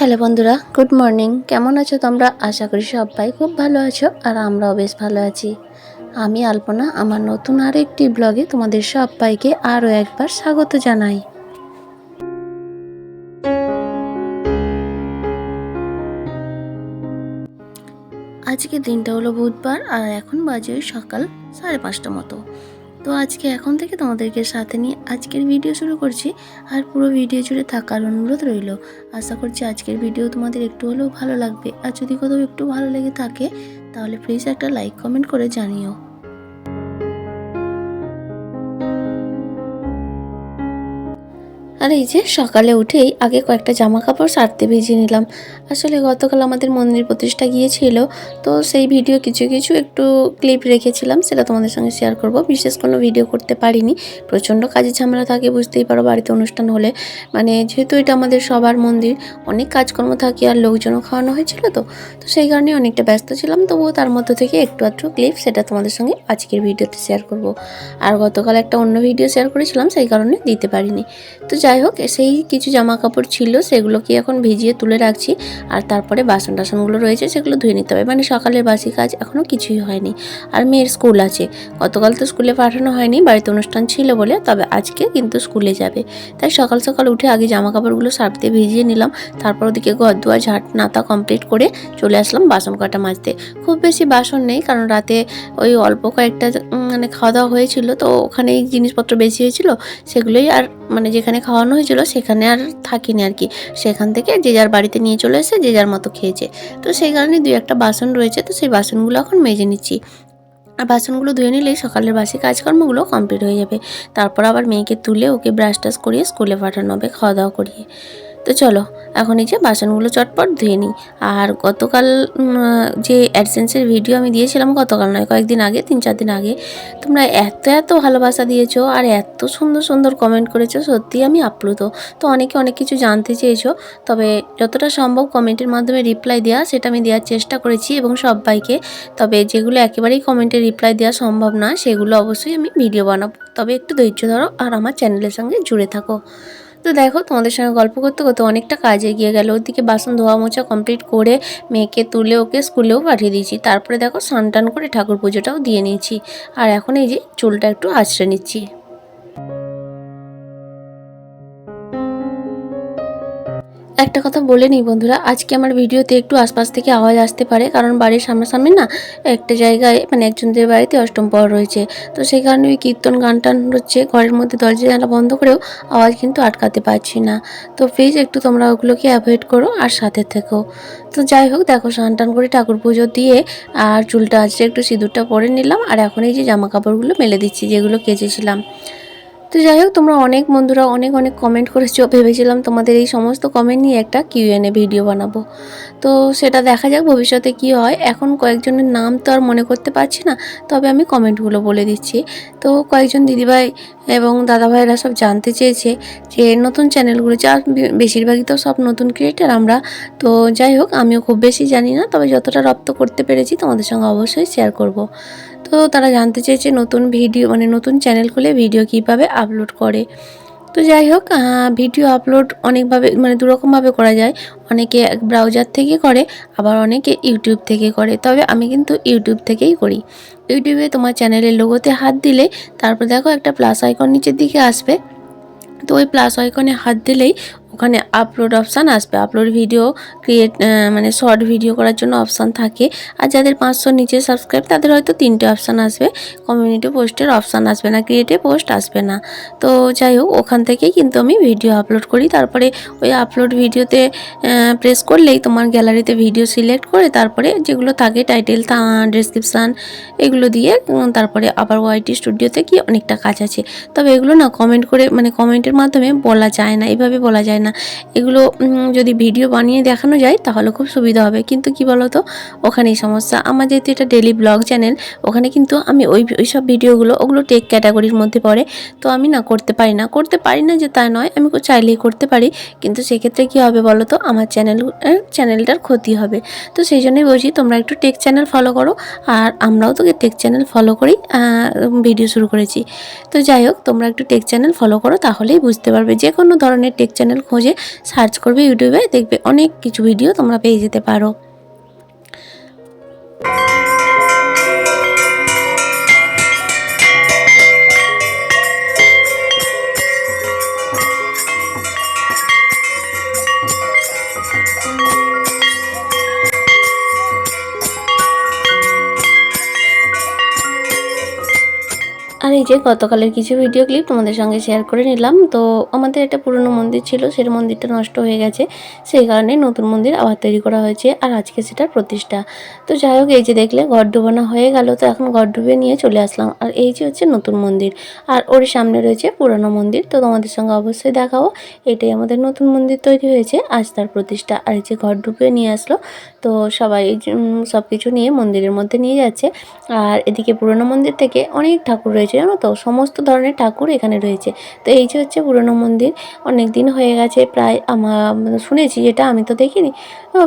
Hello বন্ধুরা, good morning. কেমন আছো তোমরা? আশা করি সবাই খুব ভালো আছো আর আমরাও বেশ ভালো আছি। আমি আলপনা, আমার নতুন আরও একটি ব্লগে তোমাদের সবাইকে আরও একবার স্বাগত জানাই। আজকে দিনটা হলো বুধবার আর এখন বাজে সকাল সাড়ে পাঁচটা মতো। তো আজকে এখন থেকে তোমাদেরকে সাথে নিয়ে আজকের ভিডিও শুরু করছি। আর পুরো ভিডিও জুড়ে থাকার অনুরোধ রইল। আশা করছি আজকের ভিডিও তোমাদের একটু হলেও ভালো লাগবে। আর যদি কোথাও একটু ভালো লেগে থাকে, তাহলে প্লিজ একটা লাইক কমেন্ট করে জানিও। আর এই যে সকালে উঠেই আগে কয়েকটা জামা কাপড় সারতে ভিজিয়ে নিলাম। আসলে গতকাল আমাদের মন্দির প্রতিষ্ঠা গিয়েছিল, তো সেই ভিডিও কিছু কিছু একটু ক্লিপ রেখেছিলাম, সেটা তোমাদের সঙ্গে শেয়ার করব। বিশেষ কোনো ভিডিও করতে পারিনি, প্রচণ্ড কাজে ঝামেলা থাকে, বুঝতেই পারো বাড়িতে অনুষ্ঠান হলে। মানে যেহেতু এটা আমাদের সবার মন্দির, অনেক কাজকর্ম থাকে আর লোকজনও খাওয়ানো হয়েছিল তো তো সেই কারণে অনেকটা ব্যস্ত ছিলাম, তবুও তার মধ্যে থেকে একটু আধটু ক্লিপ সেটা তোমাদের সঙ্গে আজকের ভিডিওতে শেয়ার করব। আর গতকাল একটা অন্য ভিডিও শেয়ার করেছিলাম, সেই কারণে দিতে পারিনি। তো যাই হোক, সেই কিছু জামা কাপড় ছিল, সেগুলোকে এখন ভিজিয়ে তুলে রাখছি। আর তারপরে বাসন টাসনগুলো রয়েছে, সেগুলো ধুয়ে নিতে হবে। মানে সকালের বাসি কাজ এখনও কিছুই হয়নি। আর মেয়ের স্কুল আছে। গতকাল তো স্কুলে পাঠানো হয়নি, বাড়িতে অনুষ্ঠান ছিল বলে, তবে আজকে কিন্তু স্কুলে যাবে। তাই সকাল সকাল উঠে আগে জামা কাপড়গুলো সার্ফ দিয়ে ভিজিয়ে নিলাম। তারপর ওদিকে ঘর দুয়ার, ঝাট, নাতা কমপ্লিট করে চলে আসলাম বাসন কাটা মাজতে। খুব বেশি বাসন নেই, কারণ রাতে ওই অল্প কয়েকটা মানে খাওয়া দাওয়া হয়েছিল, তো ওখানেই জিনিসপত্র বেশি হয়েছিল, সেগুলোই আর মানে যেখানে খাওয়ানো হয়েছিল, সেখানে আর থাকিনি আর কি। সেখান থেকে যে যার বাড়িতে নিয়ে চলে এসে যে যার মতো খেয়েছে। তো সেই কারণে দুই একটা বাসন রয়েছে, তো সেই বাসনগুলো এখন মেজে নিচ্ছি। আর বাসনগুলো ধুয়ে নিলেই সকালের বাসি কাজকর্মগুলো কমপ্লিট হয়ে যাবে। তারপর আবার মেয়েকে তুলে ওকে ব্রাশ টাশ করিয়ে স্কুলে পাঠানো হবে, খাওয়া দাওয়া করিয়ে। তো চলো, এখন এই যে বাসনগুলো চটপট ধুয়ে নিই। আর গতকাল যে অ্যাডসেন্সের ভিডিও আমি দিয়েছিলাম, গতকাল নয়, কয়েকদিন আগে, তিন চার দিন আগে, তোমরা এত এত ভালোবাসা দিয়েছ আর এত সুন্দর সুন্দর কমেন্ট করেছ সত্যিই আমি আপ্লুত। তো অনেকে অনেক কিছু জানতে চেয়েছো, তবে যতটা সম্ভব কমেন্টের মাধ্যমে রিপ্লাই দেওয়া সেটা আমি দেওয়ার চেষ্টা করেছি এবং সবাইকে। তবে যেগুলো একেবারেই কমেন্টে রিপ্লাই দেওয়া সম্ভব না, সেগুলো অবশ্যই আমি ভিডিও বানাবো। তবে একটু ধৈর্য ধরো আর আমার চ্যানেলের সঙ্গে জুড়ে থাকো। তো দেখো, তোমাদের সঙ্গে গল্প করতে করতে অনেকটা কাজ এগিয়ে গেল। ওদিকে বাসন ধোয়া মোছা কমপ্লিট করে মেয়েকে তুলে ওকে স্কুলেও পাঠিয়ে দিয়েছি। তারপরে দেখো স্নান টান করে ঠাকুর পুজোটাও দিয়ে নিয়েছি। আর এখন এই যে চুলটা একটু আছড়ে নিচ্ছি। একটা কথা বলে নিই বন্ধুরা, আজকে আমার ভিডিওতে একটু আশপাশ থেকে আওয়াজ আসতে পারে, কারণ বাড়ির সামনাসামনি না একটা জায়গায় মানে একজনদের বাড়িতে অষ্টম পর রয়েছে। তো সেই কারণে ওই কীর্তন গান টান হচ্ছে, ঘরের মধ্যে দরজা জানা বন্ধ করেও আওয়াজ কিন্তু আটকাতে পারছি না। তো প্লিজ একটু তোমরা ওগুলোকে অ্যাভয়েড করো আর সাথে থেকো। তো যাই হোক, দেখো স্নান টান করে ঠাকুর পুজো দিয়ে আর চুলটা আজকে একটু সিঁদুরটা পরে নিলাম, আর এখন এই যে জামা কাপড়গুলো মেলে দিচ্ছি, যেগুলো কেচেছিলাম। তো যাই হোক, তোমরা অনেক বন্ধুরা অনেক অনেক কমেন্ট করেছ। ভেবেছিলাম তোমাদের এই সমস্ত কমেন্ট নিয়ে একটা কিউএনএ ভিডিও বানাবো। তো সেটা দেখা যাক ভবিষ্যতে কি হয়। এখন কয়েকজনের নাম তো আর মনে করতে পারছি না, তবে আমি কমেন্টগুলো বলে দিচ্ছি। তো কয়েকজন দিদিভাই এবং দাদাভাইরা সব জানতে চেয়েছে যে নতুন চ্যানেলগুলো যা বেশিরভাগই তো সব নতুন ক্রিয়েটার আমরা। তো যাই হোক, আমিও খুব বেশি জানি না, তবে যতটা রপ্ত করতে পেরেছি তোমাদের সঙ্গে অবশ্যই শেয়ার করব। তো তারা জানতে চেয়েছে নতুন ভিডিও মানে নতুন চ্যানেল খুলে ভিডিও কীভাবে আপলোড করে। তো যাই হোক ভিডিও আপলোড অনেকভাবে মানে দুরকমভাবে করা যায়। অনেকে ব্রাউজার থেকে করে, আবার অনেকে ইউটিউব থেকে করে। তবে আমি কিন্তু ইউটিউব থেকেই করি। ইউটিউবে তোমার চ্যানেলের লোগোতে হাত দিলে, তারপর দেখো একটা প্লাস আইকন নিচের দিকে আসবে। তো ওই প্লাস আইকনে হাত দিলেই ওখানে আপলোড অপশান আসবে। আপলোড ভিডিও ক্রিয়েট মানে শর্ট ভিডিও করার জন্য অপশান থাকে। আর যাদের পাঁচশোর নিচে সাবস্ক্রাইব তাদের হয়তো তিনটে অপশান আসবে। কমিউনিটি পোস্টের অপশান আসবে না ক্রিয়েটে পোস্ট আসবে না। তো যাই হোক, ওখান থেকেই কিন্তু আমি ভিডিও আপলোড করি। তারপরে ওই আপলোড ভিডিওতে প্রেস করলেই তোমার গ্যালারিতে ভিডিও সিলেক্ট করে তারপরে যেগুলো থাকে টাইটেল ডেসক্রিপশান এগুলো দিয়ে তারপরে আবার ওয়াইটি স্টুডিওতে কি অনেকটা কাজ আছে। তবে এগুলো না কমেন্ট করে মানে কমেন্টের মাধ্যমে বলা যায় না। এভাবে বলা যায় না। এগুলো যদি ভিডিও বানিয়ে দেখানো যায়, তাহলে খুব সুবিধা হবে। কিন্তু কি বলতো, ওখানেই সমস্যা। আমার যেহেতু এটা ডেলি ব্লগ চ্যানেল ওখানে কিন্তু আমি ওই ওই সব ভিডিওগুলো ওগুলো টেক ক্যাটাগরির মধ্যে পড়ে। তো আমি না করতে পারি না। করতে পারি না যে তা নয়, আমি চাইলেই করতে পারি। কিন্তু সেক্ষেত্রে কি হবে বলো তো আমার চ্যানেল চ্যানেলটার ক্ষতি হবে। তো সেই জন্যই বলছি, তোমরা একটু টেক চ্যানেল ফলো করো। আর আমরাও তোকে টেক চ্যানেল ফলো করেই ভিডিও শুরু করেছি। তো যাই হোক, তোমরা একটু টেক চ্যানেল ফলো করো, তাহলেই বুঝতে পারবে। যে কোনো ধরনের টেক চ্যানেল খোঁজে সার্চ করবে ইউটিউবে দেখবে অনেক কিছু ভিডিও তোমরা পেয়ে যেতে পারো। যে গতকালের কিছু ভিডিও ক্লিপ তোমাদের সঙ্গে শেয়ার করে নিলাম। তো আমাদের একটা পুরনো মন্দির ছিল, সেই মন্দিরটা নষ্ট হয়ে গেছে। সেই কারণে নতুন মন্দির আবার তৈরি করা হয়েছে আর আজকে সেটার প্রতিষ্ঠা। তো যাই হোক, এই যে দেখলে ঘর ডুবানো হয়ে গেল। তো এখন ঘর ডুবে নিয়ে চলে আসলাম। আর এই যে হচ্ছে নতুন মন্দির। আর ওর সামনে রয়েছে পুরনো মন্দির। তো তোমাদের সঙ্গে অবশ্যই দেখাবো। এটাই আমাদের নতুন মন্দির তৈরি হয়েছে। আজ তার প্রতিষ্ঠা। আর এই যে ঘর ডুবে নিয়ে আসলো তো সবাই সব কিছু নিয়ে মন্দিরের মধ্যে নিয়ে যাচ্ছে। আর এদিকে পুরনো মন্দির থেকে অনেক ঠাকুর রয়েছে, জানো তো? সমস্ত ধরনের ঠাকুর এখানে রয়েছে। তো এই যে হচ্ছে পুরনো মন্দির অনেক দিন হয়ে গেছে, প্রায় আমার মানে শুনেছি যেটা, আমি তো দেখিনি।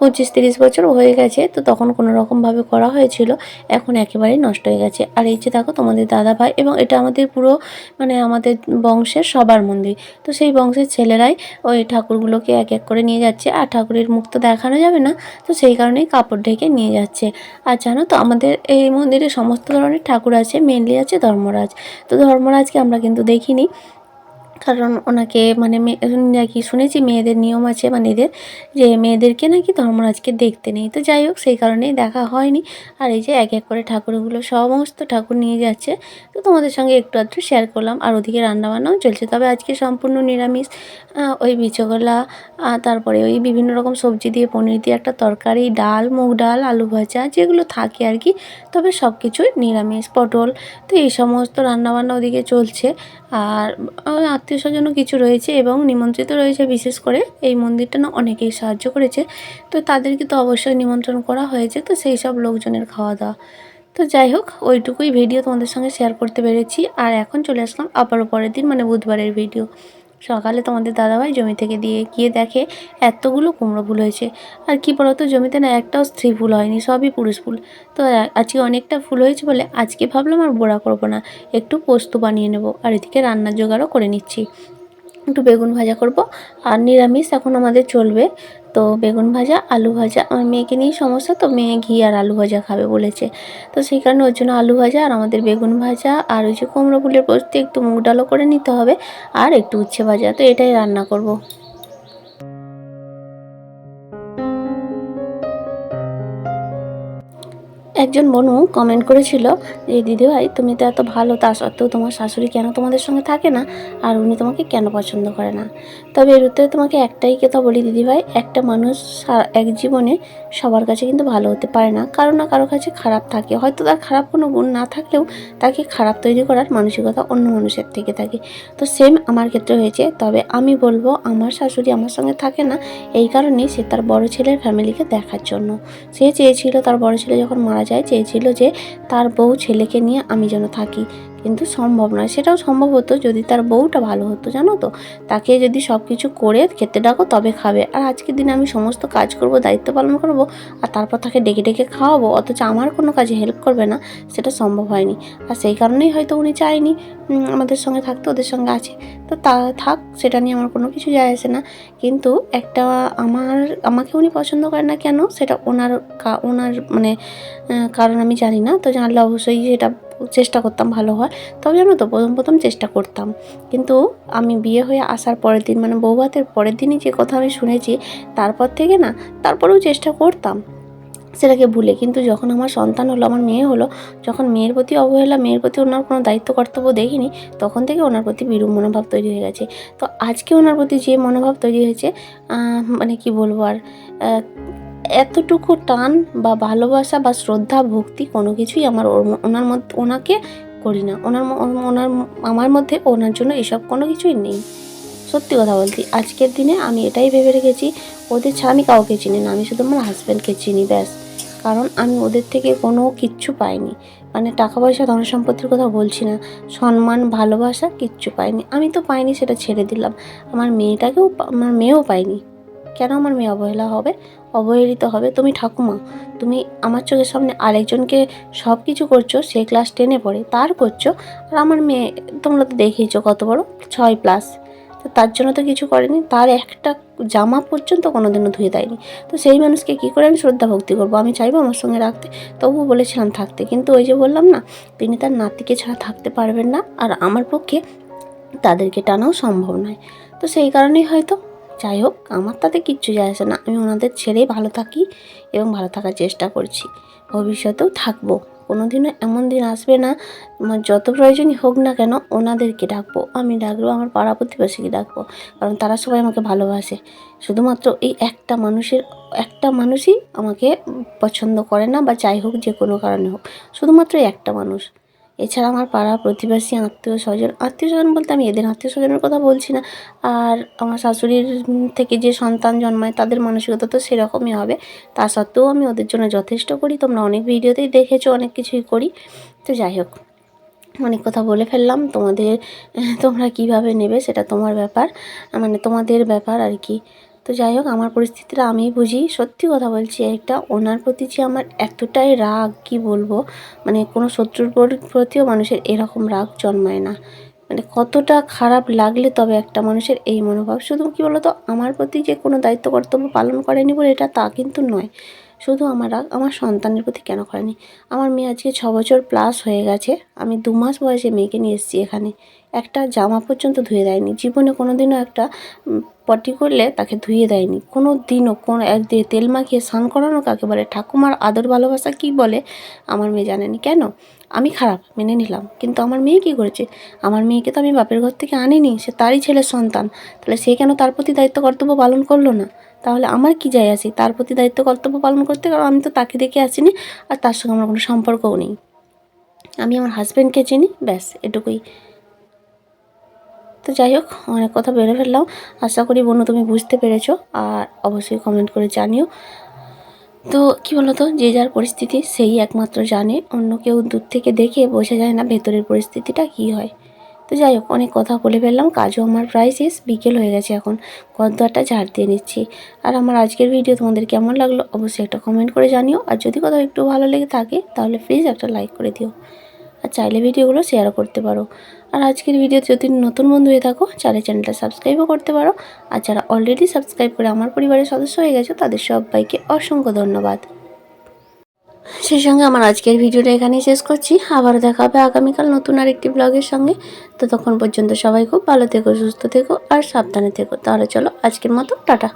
পঁচিশ তিরিশ বছর হয়ে গেছে, তো তখন কোনো রকমভাবে করা হয়েছিল, এখন একেবারেই নষ্ট হয়ে গেছে। আর এই যে দেখো, তোমাদের দাদা ভাই, এবং এটা আমাদের পুরো মানে আমাদের বংশের সবার মন্দির। তো সেই বংশের ছেলেরাই ওই ঠাকুরগুলোকে এক এক করে নিয়ে যাচ্ছে, আর ঠাকুরের মুখ তো দেখানো যাবে না। তো সেই কারণেই কাপড় ঢেকে নিয়ে যাচ্ছে। আর জানো তো, আমাদের এই মন্দিরে সমস্ত ধরনের ঠাকুর আছে মেনলি আছে ধর্মরাজ। তো ধর্মরাজকে আমরা কিন্তু দেখিনি। কারণ ওনাকে মানে নাকি শুনেছি মেয়েদের নিয়ম আছে মানে এদের যে মেয়েদেরকে নাকি ধর্মরাজকে দেখতে নেই। তো যাই হোক, সেই কারণেই দেখা হয়নি। আর এই যে এক এক করে ঠাকুরগুলো সমস্ত ঠাকুর নিয়ে যাচ্ছে। তো তোমাদের সঙ্গে একটু আধটু শেয়ার করলাম। আর ওদিকে রান্নাবান্নাও চলছে। তবে আজকে সম্পূর্ণ নিরামিষ। ওই বিচগোলা তারপরে ওই বিভিন্ন রকম সবজি দিয়ে পনির দিয়ে একটা তরকারি, ডাল, মুগ ডাল, আলু ভাজা, যেগুলো থাকে আর কি। তবে সব কিছুই নিরামিষ, পটল। তো এই সমস্ত রান্নাবান্না ওদিকে চলছে। আর আত্মীয় স্বজনও কিছু রয়েছে এবং নিমন্ত্রিত রয়েছে, বিশেষ করে এই মন্দিরটা না অনেকেই সাহায্য করেছে। তো তাদেরকে তো অবশ্যই নিমন্ত্রণ করা হয়েছে। তো সেই সব লোকজনের খাওয়া দাওয়া তো যাই হোক, ওইটুকুই ভিডিও তোমাদের সঙ্গে শেয়ার করতে পেরেছি। আর এখন চলে আসলাম আবারও পরের দিন মানে বুধবারের ভিডিও সকালে তোমাদের দাদাভাই জমি থেকে দিয়ে গিয়ে দেখে এতগুলো কুমড়ো ফুল হয়েছে। আর কি বলতো, জমিতে না একটাও স্ত্রী ফুল হয়নি, সবই পুরুষ ফুল। তো আজকে অনেকটা ফুল হয়েছে বলে আজকে ভাবলাম আর বোড়া করব না, একটু পোস্ত বানিয়ে নেব। আর এদিকে রান্নার জোগাড়ও করে নিচ্ছি। একটু বেগুন ভাজা করব। আর নিরামিষ এখন আমাদের চলবে। তো বেগুন ভাজা, আলু ভাজা আমার মেয়েকে নিয়েই সমস্যা তো, মেয়ে ঘি আর আলু ভাজা খাবে বলেছে। তো সেই কারণে ওর জন্য আলু ভাজা আর আমাদের বেগুন ভাজা আর ওই যে কুমড়ো ফুলের পোস্ত একটু মুগ ডালো করে নিতে হবে। আর একটু উচ্ছে ভাজা, তো এটাই রান্না করব। একজন বনু কমেন্ট করেছিল যে দিদিভাই, তুমি তো এত ভালো, তা সত্ত্বেও তোমার শাশুড়ি কেন তোমাদের সঙ্গে থাকে না? আর উনি তোমাকে কেন পছন্দ করে না? তবে এর উত্তরে তোমাকে একটাই কথা বলি দিদিভাই, একটা মানুষ এক জীবনে সবার কাছে কিন্তু ভালো হতে পারে না। কারও না কারও কাছে খারাপ থাকে। হয়তো তার খারাপ কোনো গুণ না থাকলেও তাকে খারাপ তৈরি করার মানসিকতা অন্য মানুষের থেকে থাকে। তো সেম আমার ক্ষেত্রে হয়েছে। তবে আমি বলব, আমার শাশুড়ি আমার সঙ্গে থাকে না, এই কারণেই সে তার বড় ছেলের ফ্যামিলিকে দেখার জন্য। সে চেয়েছিল তার বড় ছেলে যখন মারা যায় চেয়েছিল যে তার বউ ছেলেকে নিয়ে আমি যেন থাকি। কিন্তু সম্ভব নয়। সেটাও সম্ভব হতো যদি তার বউটা ভালো হতো, জানো তো? তাকে যদি সব কিছু করে খেতে ডাকো, তবে খাবে। আর আজকের দিনে আমি সমস্ত কাজ করব, দায়িত্ব পালন করব, আর তারপর তাকে ডেকে ডেকে খাওয়াবো, অথচ আমার কোনো কাজে হেল্প করবে না। সেটা সম্ভব হয়নি। আর সেই কারণেই হয়তো উনি চায়নি আমাদের সঙ্গে থাকতে, ওদের সঙ্গে আছে। তো তা থাক, সেটা নিয়ে আমার কোনো কিছু যায় আসে না। কিন্তু একটা আমার, আমাকে উনি পছন্দ করে না কেন, সেটা ওনার ওনার মানে কারণ আমি জানি না। তো জানলে অবশ্যই সেটা চেষ্টা করতাম ভালো হয় তবে জানো তো প্রথম প্রথম চেষ্টা করতাম। কিন্তু আমি বিয়ে হয়ে আসার পরের দিন মানে বৌভাতের পরের দিনই যে কথা আমি শুনেছি, তারপর থেকে না, তারপরেও চেষ্টা করতাম। সেটাকে ভুলে। কিন্তু যখন আমার সন্তান হলো, আমার মেয়ে হলো, যখন মেয়ের প্রতি অবহেলা, মেয়ের প্রতি ওনার কোনো দায়িত্ব, কর্তব্য দেখিনি, তখন থেকে ওনার প্রতি বিরূপ মনোভাব তৈরি হয়ে গেছে। তো আজকে ওনার প্রতি যে মনোভাব তৈরি হয়েছে মানে কি বলব আর এতটুকু টান বা ভালোবাসা বা শ্রদ্ধা, ভক্তি কোনো কিছুই আমার ওনার মধ্যে, ওনাকে করি না। ওনার ওনার আমার মধ্যে ওনার জন্য এসব কোনো কিছুই নেই। সত্যি কথা বলছি, আজকের দিনে আমি এটাই ভেবে রেখেছি, ওদের ছাড়া আমি কাউকে চিনি না। আমি শুধু আমার হাজব্যান্ডকে চিনি, ব্যাস। কারণ আমি ওদের থেকে কোনো কিচ্ছু পাইনি। মানে টাকা পয়সা, ধন সম্পত্তির কথা বলছি না। সম্মান, ভালোবাসা কিচ্ছু পাইনি। আমি তো পাইনি, সেটা ছেড়ে দিলাম। আমার মেয়েটাকেও আমার মেয়েও পাইনি। কেন আমার মেয়ে অবহেলা হবে? অবহেলিত হবে। তুমি ঠাকুমা, তুমি আমার চোখের সামনে আরেকজনকে সব কিছু করছ, সে ক্লাস টেনে পড়ে, তার করছ, আর আমার মেয়ে তোমরা তো দেখেইছো কত বড়, ছয় প্লাস তো তার জন্য তো কিছু করেনি, তার একটা জামা পর্যন্ত কোনোদিনও ধুয়ে দেয়নি। তো সেই মানুষকে কী করে আমি শ্রদ্ধা ভক্তি করব? আমি চাইব আমার সঙ্গে রাখতে, তবুও বলেছিলাম থাকতে। কিন্তু ওই যে বললাম না, তিনি তার নাতিকে ছাড়া থাকতে পারবেন না, আর আমার পক্ষে তাদেরকে টানাও সম্ভব নয়। তো সেই কারণেই হয়তো যাই হোক, আমার তাতে কিচ্ছু যায় আসে না। আমি ওনাদের ছেড়েই ভালো থাকি এবং ভালো থাকার চেষ্টা করছি। ভবিষ্যতেও থাকব। কোনো দিনও এমন দিন আসবে না, আমার যত প্রয়োজনই হোক না কেন ওনাদেরকে ডাকবো। আমি ডাকবো, আমার পাড়া প্রতিবেশীকে ডাকবো। কারণ তারা সবাই আমাকে ভালোবাসে। শুধুমাত্র এই একটা মানুষের, একটা মানুষই আমাকে পছন্দ করে না বা যাই হোক, যে কোনো কারণে হোক। শুধুমাত্র একটা মানুষ। এছাড়া আমার পাড়া প্রতিবেশী আত্মীয় স্বজন আত্মীয় স্বজন বলতে আমি এদের আত্মীয় স্বজনের কথা বলছি না। আর আমার শাশুড়ির থেকে যে সন্তান জন্মায় তাদের মানসিকতা তো সেরকমই হবে। তা সত্ত্বেও আমি ওদের জন্য যথেষ্ট করি। তোমরা অনেক ভিডিওতেই দেখেছ, অনেক কিছুই করি। তো যাই হোক, অনেক কথা বলে ফেললাম। তোমাদের, তোমরা কীভাবে নেবে সেটা তোমার ব্যাপার। মানে তোমাদের ব্যাপার আর কি। তো যাই হোক, আমার পরিস্থিতিটা আমি বুঝি। সত্যি কথা বলছি, একটা ওনার প্রতি যে আমার এতটাই রাগ, কি বলব? মানে কোনো শত্রুর প্রতিও মানুষের এরকম রাগ জন্মায় না। মানে কতটা খারাপ লাগলে তবে একটা মানুষের এই মনোভাব। শুধু কি বলতো, আমার প্রতি যে কোনো দায়িত্ব কর্তব্য পালন করেনি বলে এটা তা কিন্তু নয়। শুধু আমার রাগ আমার সন্তানের প্রতি কেন করেনি? আমার মেয়ে আজকে ছ বছর প্লাস হয়ে গেছে। আমি দু মাস বয়সে মেয়েকে নিয়ে এসেছি এখানে। একটা জামা পর্যন্ত ধুয়ে দেয়নি। জীবনে কোনো দিনও একটা পটি করলে তাকে ধুয়ে দেয়নি। কোনো দিনও কোনো এক দিয়ে তেল মাখিয়ে স্নান করানো কাকে বলে, ঠাকুমার আদর ভালোবাসা কি বলে, আমার মেয়ে জানেনি। কেন? আমি খারাপ, মেনে নিলাম। কিন্তু আমার মেয়ে কী করেছে? আমার মেয়েকে তো আমি বাপের ঘর থেকে আনিনি, সে তারই ছেলের সন্তান। তাহলে সে কেন তার প্রতি দায়িত্ব কর্তব্য পালন করল না? তাহলে আমার কি যায় আছে? তার প্রতি দায়িত্ব, কর্তব্য পালন করতে কারণ আমি তো তাকে দেখে আসিনি আর তার সঙ্গে আমার কোনো সম্পর্কও নেই। আমি আমার হাজব্যান্ডকে চিনি, ব্যাস, এটুকুই। তো যাই হোক, অনেক কথা বেড়ে ফেললাম। আশা করি বনু তুমি বুঝতে পেরেছ আর অবশ্যই কমেন্ট করে জানিও। তো কি বলতো, যে যার পরিস্থিতি সেই একমাত্র জানে। অন্য কেউ দূর থেকে দেখে বোঝা যায় না ভেতরের পরিস্থিতিটা কী হয়। তো যাই হোক, অনেক কথা বলে ফেললাম, কাজও আমার প্রায় শেষ, বিকেল হয়ে গেছে এখন ঘরদোয়ারটা ঝাড় দিয়ে নিচ্ছি। আর আমার আজকের ভিডিও তোমাদের কেমন লাগল অবশ্যই একটা কমেন্ট করে জানিও, আর যদি কোথাও একটু ভালো লেগে থাকে, তাহলে প্লিজ একটা লাইক করে দিও। আর চাইলে ভিডিওগুলো শেয়ারও করতে পারো। আর আজকের ভিডিও যদি নতুন বন্ধু হয়ে থাকো চাইলে চ্যানেলটা সাবস্ক্রাইবও করতে পারো। আর যারা অলরেডি সাবস্ক্রাইব করে আমার পরিবারের সদস্য হয়ে গেছো, তাদের সবাইকে অসংখ্য ধন্যবাদ। সেই সঙ্গে আমার আজকের ভিডিওটা এখানেই শেষ করছি। আবার দেখা হবে আগামীকাল নতুন আরেকটি ব্লগের সঙ্গে। তো তখন পর্যন্ত সবাই খুব ভালো থেকো, সুস্থ থেকো আর সাবধানে থেকো। তাহলে চলো আজকের মতো, টাটা।